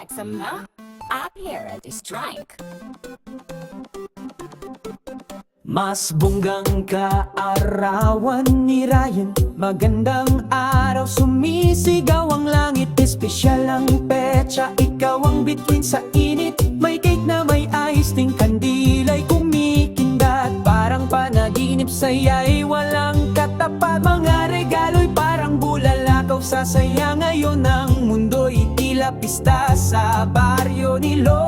like some milk? Up here at this drink. Mas bonggang kaarawan ni Ryan. Magandang araw, sumisigaw ang langit. Espesyal ang petsa, ikaw ang bituin sa init. May cake na may ice, ting kandila'y kumikindat Parang panaginip, saya'y walang katapat. Mga regalo'y parang bulalakaw Sasaya ngayon ang mundo'y tila pista Sa baryo ni Lola.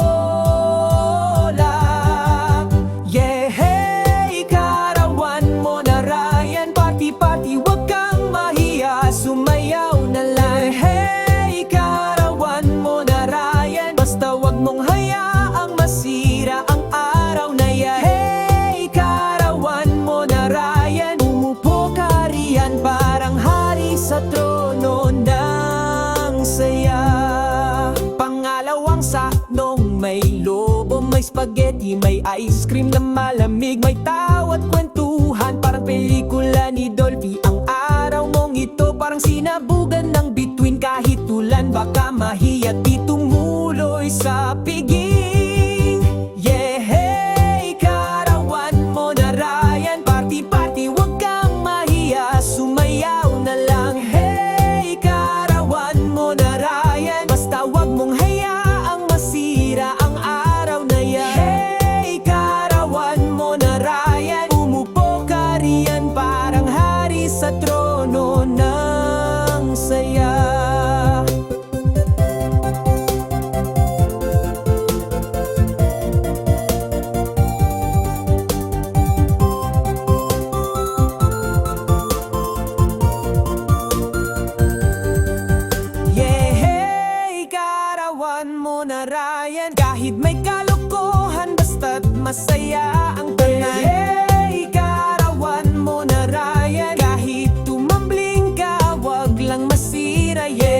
Yeah, hey, karawan mo na Ryan. Party-party, wag kang mahiya. Sumayaw na lang. Hey, karawan mo na Ryan. Basta wag mong hayaang masira ang araw na yan. Hey, karawan mo na Ryan. Umupo ka riyan parang hari sa trono May spaghetti, may ice cream na malamig May tawat kwentuhan. Parang pelikula ni Dolphy Ang araw mong ito. Parang sinabugan ng bituin Kahit ulan baka mahiya di tumuloy sa piging kamerayan Kahit may kalokohan Basta't masaya ang tanan hey, hey, Karawan mo na Ryan Kahit tumambling ka Huwag lang masira yeah.